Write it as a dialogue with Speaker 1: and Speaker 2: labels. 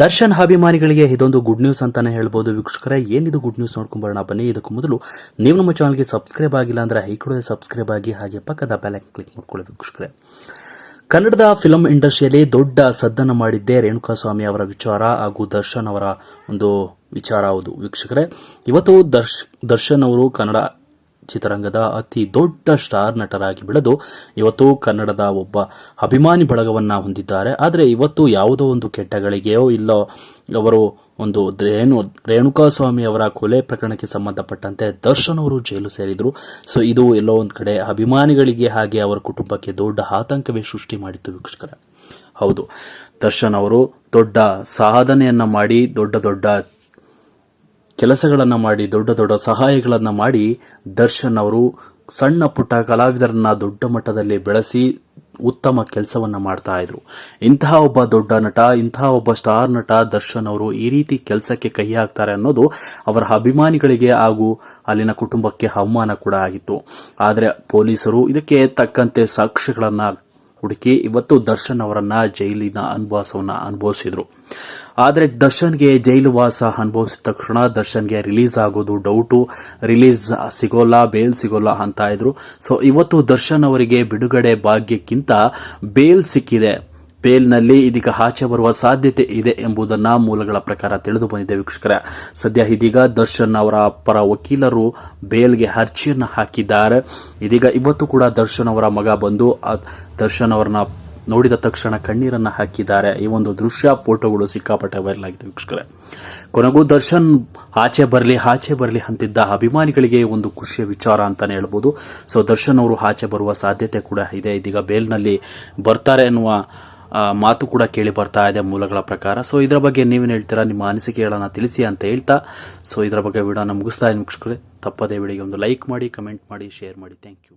Speaker 1: ದರ್ಶನ್ ಅಭಿಮಾನಿಗಳಿಗೆ ಇದೊಂದು good news ಅಂತಾನೆ ಹೇಳ್ಬೋದು. ವೀಕ್ಷಕರೇ ಏನಿದು ಗುಡ್ ನ್ಯೂಸ್ ನೋಡ್ಕೊಂಬರೋಣ ಬನ್ನಿ. ಇದಕ್ಕೂ ಮೊದಲು ನೀವು ನಮ್ಮ ಚಾನಲ್ಗೆ ಸಬ್ಸ್ಕ್ರೈಬ್ ಆಗಿಲ್ಲ ಅಂದರೆ ಹೈ ಕೂಡ ಸಬ್ಸ್ಕ್ರೈಬ್ ಆಗಿ ಹಾಗೆ ಪಕ್ಕದ ಬೆಲ್ ಕ್ಲಿಕ್ ಮಾಡ್ಕೊಳ್ಳಿ ವೀಕ್ಷಕರೇ. ಕನ್ನಡದ ಫಿಲಂ ಇಂಡಸ್ಟ್ರಿಯಲ್ಲಿ ದೊಡ್ಡ ಸದ್ದನ್ನು ಮಾಡಿದ್ದೇ ರೇಣುಕಾಸ್ವಾಮಿ ಅವರ ವಿಚಾರ ಹಾಗೂ ದರ್ಶನ್ ಅವರ ಒಂದು ವಿಚಾರ ಹೌದು ವೀಕ್ಷಕರೇ. ಇವತ್ತು ದರ್ಶ್, ದರ್ಶನ್ ಅವರು ಕನ್ನಡ ಚಿತ್ರರಂಗದ ಅತಿ ದೊಡ್ಡ ಸ್ಟಾರ್ ನಟರಾಗಿ ಬೆಳೆದು ಇವತ್ತು ಕನ್ನಡದ ಒಬ್ಬ ಅಭಿಮಾನಿ ಬಳಗವನ್ನು ಹೊಂದಿದ್ದಾರೆ. ಆದರೆ ಇವತ್ತು ಯಾವುದೋ ಒಂದು ಕೆಟ್ಟಗಳಿಗೆಯೋ ಇಲ್ಲೋ ಅವರು ಒಂದು ರೇಣು, ರೇಣುಕಾಸ್ವಾಮಿ ಅವರ ಕೊಲೆ ಪ್ರಕರಣಕ್ಕೆ ಸಂಬಂಧಪಟ್ಟಂತೆ ದರ್ಶನ್ ಅವರು ಜೈಲು ಸೇರಿದರು. ಸೊ ಇದು ಎಲ್ಲೋ ಒಂದು ಕಡೆ ಅಭಿಮಾನಿಗಳಿಗೆ ಹಾಗೆ ಅವರ ಕುಟುಂಬಕ್ಕೆ ದೊಡ್ಡ ಆತಂಕವೇ ಸೃಷ್ಟಿ ಮಾಡಿತ್ತು ವೀಕ್ಷಕರ. ಹೌದು. ದರ್ಶನ್ ಅವರು ದೊಡ್ಡ ಸಾಧನೆಯನ್ನ ಮಾಡಿ ದೊಡ್ಡ ದೊಡ್ಡ ಕೆಲಸಗಳನ್ನು ಮಾಡಿ, ದೊಡ್ಡ ದೊಡ್ಡ ಸಹಾಯಗಳನ್ನು ಮಾಡಿ ದರ್ಶನ್ ಅವರು ಸಣ್ಣ ಪುಟ್ಟ ಕಲಾವಿದರನ್ನ ದೊಡ್ಡ ಮಟ್ಟದಲ್ಲಿ ಬೆಳೆಸಿ ಉತ್ತಮ ಕೆಲಸವನ್ನ ಮಾಡ್ತಾ ಇದ್ರು. ಇಂತಹ ಒಬ್ಬ ದೊಡ್ಡ ನಟ, ಇಂತಹ ಒಬ್ಬ ಸ್ಟಾರ್ ನಟ ದರ್ಶನ್ ಅವರು ಈ ರೀತಿ ಕೆಲಸಕ್ಕೆ ಕೈ ಹಾಕ್ತಾರೆ ಅನ್ನೋದು ಅವರ ಅಭಿಮಾನಿಗಳಿಗೆ ಹಾಗೂ ಅಲ್ಲಿನ ಕುಟುಂಬಕ್ಕೆ ಅವಮಾನ ಕೂಡ ಆಗಿತ್ತು. ಆದರೆ ಪೊಲೀಸರು ಇದಕ್ಕೆ ತಕ್ಕಂತೆ ಸಾಕ್ಷ್ಯಗಳನ್ನ ಹುಡುಕಿ ಇವತ್ತು ದರ್ಶನ್ ಅವರನ್ನ ಜೈಲಿನ ಅನುಭವಾಸವನ್ನ ಅನುಭವಿಸಿದ್ರು. ಆದರೆ ದರ್ಶನ್ಗೆ ಜೈಲು ವಾಸ ಅನುಭವಿಸಿದ ತಕ್ಷಣ ದರ್ಶನ್ಗೆ ರಿಲೀಸ್ ಆಗೋದು ಡೌಟು. ರಿಲೀಸ್ ಸಿಗೋಲ್ಲ, ಬೇಲ್ ಸಿಗೋಲ್ಲ ಅಂತ ಇದ್ರು. ಸೊ ಇವತ್ತು ದರ್ಶನ್ ಅವರಿಗೆ ಬಿಡುಗಡೆ ಭಾಗ್ಯಕ್ಕಿಂತ ಬೇಲ್ ಸಿಕ್ಕಿದೆ. ಬೇಲ್ನಲ್ಲಿ ಇದೀಗ ಆಚೆ ಬರುವ ಸಾಧ್ಯತೆ ಇದೆ ಎಂಬುದನ್ನು ಮೂಲಗಳ ಪ್ರಕಾರ ತಿಳಿದು ಬಂದಿದೆ ವೀಕ್ಷಕರ. ಸದ್ಯ ಇದೀಗ ದರ್ಶನ್ ಅವರ ಪರ ವಕೀಲರು ಬೇಲ್ಗೆ ಅರ್ಜಿಯನ್ನು ಹಾಕಿದ್ದಾರೆ. ಇದೀಗ ಇವತ್ತು ಕೂಡ ದರ್ಶನ್ ಅವರ ಮಗ ಬಂದು ದರ್ಶನ್ ಅವರನ್ನ ನೋಡಿದ ತಕ್ಷಣ ಕಣ್ಣೀರನ್ನು ಹಾಕಿದ್ದಾರೆ. ಈ ಒಂದು ದೃಶ್ಯ, ಫೋಟೋಗಳು ಸಿಕ್ಕಾಪಟ್ಟೆ ವೈರಲ್ ಆಗಿದೆ ವೀಕ್ಷಕರೇ. ಕೊನೆಗೂ ದರ್ಶನ್ ಆಚೆ ಬರಲಿ ಆಚೆ ಬರಲಿ ಅಂತಿದ್ದ ಅಭಿಮಾನಿಗಳಿಗೆ ಒಂದು ಖುಷಿಯ ವಿಚಾರ ಅಂತಾನೆ ಹೇಳ್ಬೋದು. ಸೊ ದರ್ಶನ್ ಅವರು ಆಚೆ ಬರುವ ಸಾಧ್ಯತೆ ಕೂಡ ಇದೆ. ಇದೀಗ ಬೇಲ್ನಲ್ಲಿ ಬರ್ತಾರೆ ಎನ್ನುವ ಮಾತು ಕೂಡ ಕೇಳಿ ಬರ್ತಾ ಇದೆ ಮೂಲಗಳ ಪ್ರಕಾರ. ಸೊ ಇದರ ಬಗ್ಗೆ ನೀವೇನು ಹೇಳ್ತೀರಾ? ನಿಮ್ಮ ಅನಿಸಿಕೆಗಳನ್ನು ತಿಳಿಸಿ ಅಂತ ಹೇಳ್ತಾ. ಸೊ ಇದರ ಬಗ್ಗೆ ವಿಡಿಯೋನ ಮುಗಿಸ್ತಾ ವೀಕ್ಷಕರೇ. ತಪ್ಪದೇ ವಿಡಿಯೋಗೆ ಒಂದು ಲೈಕ್ ಮಾಡಿ ಕಮೆಂಟ್ ಮಾಡಿ ಶೇರ್ ಮಾಡಿ. Thank you